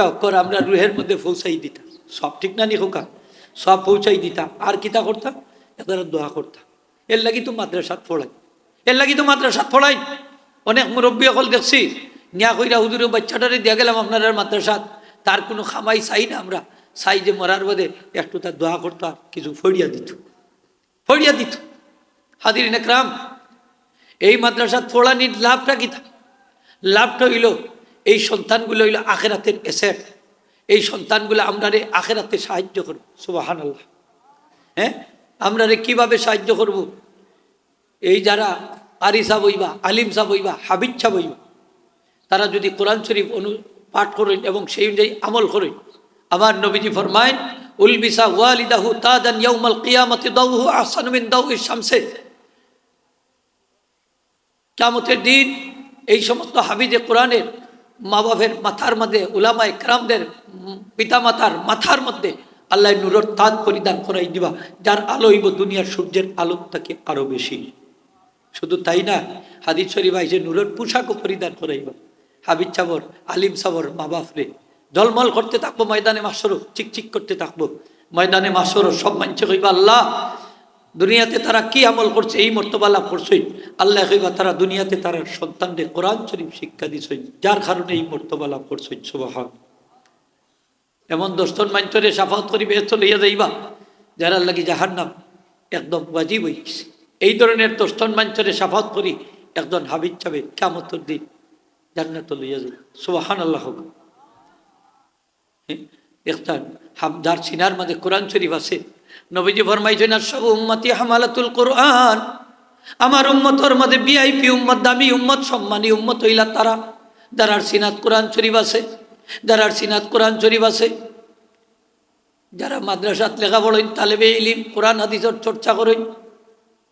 একটা অক্ষর আমরা রুহের মধ্যে পৌঁছাই দিতাম। সব ঠিক না নি খোকা সব পৌঁছাই দিতাম। আর কিতা করতাম? এদের দোয়া করতাম। এর লাগি তো মাদ্রাসাত পড়াই। এর লাগি তো মাদ্রাসাত পড়াই। অনেক মুরব্বী অকল দেখছি, নিয়া কইরা হুজুর বাচ্চাটারে দিয়া গেলাম আপনার মাদ্রাসাত। তার কোনো খামাই চাই না আমরা। চাই যে মরার বাদে একটু তার দোয়া করতাম কিছু ফড়িয়া দিত। ফড়িয়া দিত। হাদির একরাম, এই মাদ্রাসাত পড়ানির লাভটা কি থা- লাভটা হইল এই সন্তানগুলো হইল আখেরাতের এসেট এই সন্তানগুলো আমরা রে আখেরাতে সাহায্য করব। সুবাহান আল্লাহ হ্যাঁ? আমরা রে কীভাবে সাহায্য করব? এই যারা আরি সাহ বইবা আলিম সাহ বইবা সাহ বইবা তারা যদি কোরআন শরীফ অনু পাঠ করেন এবং সেই অনুযায়ী আমল করেন, আমার নবীজি ফরমাইন উলবিসা ওয়ালিদাহু তাদান ইয়াউমাল কিয়ামতি দাউহু আহসানু মিন দাউহি শামসে। কিয়ামতের দিন এই সমস্ত হাবিজে কোরআনের মা বাপের মাথার মধ্যে উলামা ইকরামদের পিতা মাতার মাথার মধ্যে আল্লাহ নূরের তাজ পরিধান করাই দিবা, যার আলো হইব দুনিয়ার সূর্যের আলো থেকে আরও বেশি। শুধু তাই না, হাদিস শরীফ আইসে নূরের পোশাকও পরিধান করাইবা। হাবিজ সাবর, আলিম সাবর মা বাপরে জলমল করতে থাকব, ময়দানে মাসরও চিকচিক করতে থাকব। ময়দানে মাসরও সব মানছে কইবা, আল্লাহ দুনিয়াতে তারা কি আমল করছে? এই মর্তবা লাভ করছে। আল্লাহ কইবা তারা দুনিয়াতে তারা সন্তানদের কোরআন শরীফ শিক্ষা দিছে। যার কারণে এই মর্তবা লাভ করছে। সুবাহান। এমন দর্শন মাঞ্চরে সাফাত করি ব্যস্ত লইয়া যাইবা, যারা লাগি যাহার নাম একদম হয়ে গেছে। এই ধরনের দর্শন মাঞ্চরে সাফাত করি একজন হাবিজ যাবে কেমতর দিন জান্নাত লইয়া যাবে। সুবাহান আল্লাহ হোক একটা হাম, যার সিনার মধ্যে কোরআন শরীফ আছে নবীজি ফরমাইছেন আর সব উম্মতি হামালাতুল কোরআন। আমার উম্মতর মধ্যে বিআইপি উম্মত, দামি উম্মত, সম্মানী উম্মত হইলা তারা। যারার সিনাত কোরআন শরীফ আছে, যারার সিনাত কোরআন শরীফ আছে, যারা মাদ্রাসাত লেখা পড়েন তালেবে ইলিম, কোরআন হাদিসের চর্চা করেন,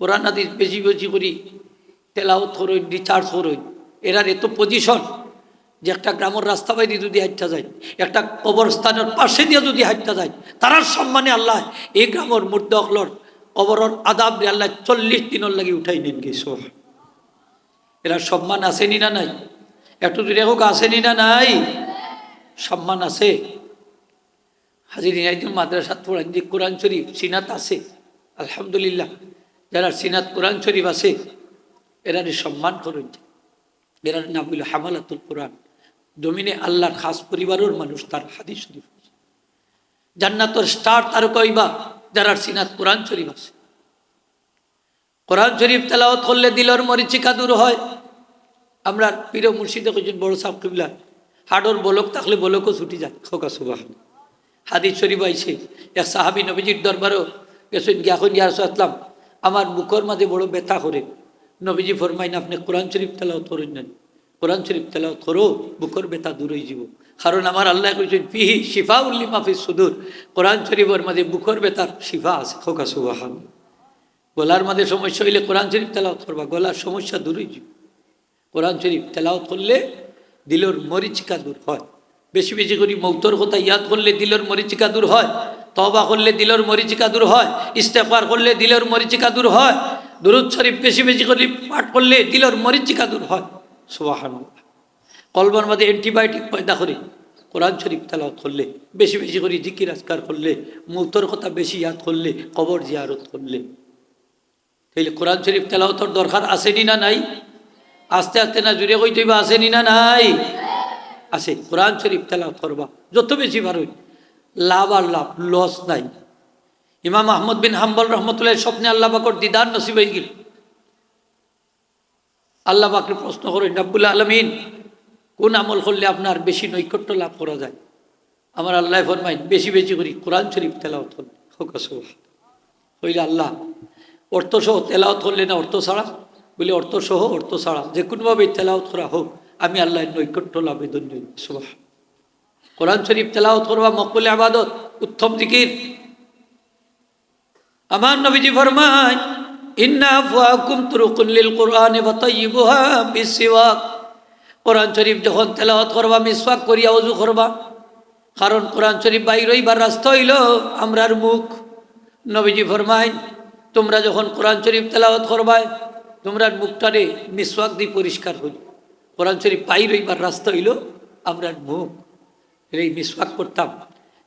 কোরআন হাদিস বেশি বেশি করি তেলাওত করেন রিচার্জ করেন, এরার এত পজিশন যে একটা গ্রামের রাস্তা বাইরে যদি হাঁটতে যায়, একটা কবরস্থানের পাশে দিয়ে যদি হাঁটতে যায়, তারার সম্মানে আল্লাহ এই গ্রামের মূর্তি অকলর কবরের আদাব আল্লাহ চল্লিশ দিনের লাগি উঠাই নিন গেছ এরা সম্মান আসেনি না নাই? একটু দূরে হোক আসেনি না নাই? সম্মান আছে। হাজির একজন মাদ্রাসাত যে কোরআন শরীফ, সিনাত আছে, আলহামদুলিল্লাহ। যারা সিনাত কোরআন শরীফ আছে এরা সম্মান করুন। এরার নাম হইল হামালাতুল কোরআন। জমিনে আল্লাহর খাস পরিবারের মানুষ তার হাদিস শরীফ আছে। জান্নাতর স্টার তার কইবা যারা সিনাত কোরআন শরীফ আছে। কোরআন শরীফ তেলাওয়াত করলে দিলর মরিচিকা দূর হয়। আমরা প্রিয় মুর্শিদে কইছেন বড় সাহেব কিবলা হাডর বলক থাকলে বলকও ছুটি যায়। খোকা সুবাহ হাদিস শরীফ আইছে এক সাহাবি নবীজির দরবারও গেছেন গিয়াখন আসলাম। আমার মুখর মাঝে বড় ব্যথা করে। নবীজি ফরমাইন আপনি কোরআন শরীফ তেলাওয়াত করেন না কোরআন শরীফ তেলাওয়াত করো, বুকর ব্যথা দূর হয়ে যাব। কারণ আমার আল্লাহ কইছেন পিহি শিফা উল্লি মাফি সুদূর। কোরআন শরীফের মাঝে বুকর ব্যথার শিফা আছে। খোকা সুবাহান গলার মাঝে সমস্যা হইলে কোরআন শরীফ তেলাওয়াত করবা। গলার সমস্যা দূর হয়ে যাব। কোরআন শরীফ তেলাওয়াত করলে দিলর মরিচিকা দূর হয়। বেশি বেশি করে মৌতর কথা ইয়াদ করলে দিলর মরিচিকা দূর হয়। তবা করলে দিলর মরিচিকা দূর হয়। ইস্তেফার করলে দিলর মরিচিকা দূর হয়। দুরুদ শরীফ বেশি বেশি করে পাঠ করলে দিলর মরিচিকা দূর হয়। সুবাহান কলবার মধ্যে অ্যান্টিবায়োটিক পয়দা করে কোরআন শরীফ তেলাওয়াত করলে, বেশি বেশি করে জিকির আজকার করলে মৌতর কথা বেশি ইয়াদ করলে, কবর জিয়ারত করলে। তাইলে কোরআন শরীফ তেলাওয়াতর দরকার আসেনি না নাই? আস্তে আস্তে না জুড়ে কইতে হইবা, আসেনি না নাই? আছে কোরআন শরীফ তেলাওয়াত করবা, যত বেশি ভালো লাভ আর লাভ লস নাই। ইমাম আহমদ বিন হাম্বল রহমতুল্লাহ স্বপ্নে আল্লাহ বাকর দিদার নসিব হয়ে গেল। আল্লাহ বাকর প্রশ্ন করেন, রাব্বুল আলমিন, কোন আমল করলে আপনার বেশি নৈকট্য লাভ করা যায়? আমার আল্লাহ ফরমাইন, বেশি বেশি করি, কোরআন শরীফ তেলাওত হইলে আল্লাহ অর্থ সহ তেলাওয়াত করলে না অর্থ ছাড়া? বলে অর্থ সহ অর্থ ছাড়া। যে কোনোভাবে তেলাওয়াত করা হোক, আমি আল্লাহ নৈকট্য লাভেদন সুবাহ কোরআন শরীফ তেলাওয়াত করবা, মকবুল আবাদত উত্তম দিকির আমার নবীজি ফরমায় ইন্না আফওয়াকুম তুরুকুন লিল কোরআনে কোরআন শরীফ যখন তেলাওয়াত করবা, মিসওয়াক করিয়া ওযু করবা, কারণ কোরআন শরীফ বাইর হইবার রাস্তা হইল আমরার মুখ। নবীজি ফরমায় তোমরা যখন কোরআন শরীফ তেলাওয়াত করবায়, তোমরার মুখটারে মিসওয়াক দিয়ে পরিষ্কার হইল কোরআন শরীফ বাইর হইবার রাস্তা হইল আমরার মুখ। এই মিসওয়াক করতাম।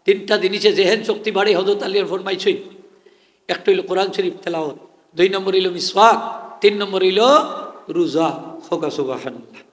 তিনটা জিনিসে জেহেন শক্তি বাড়ে হজরত আলিয়ার ফরমাইছই একটা হইল কোরআন শরীফ তেলাওয়াত দুই নম্বর ইলো মিসওয়াক তিন নম্বর ইলো রোজা হোকা সুবাহান্লাহ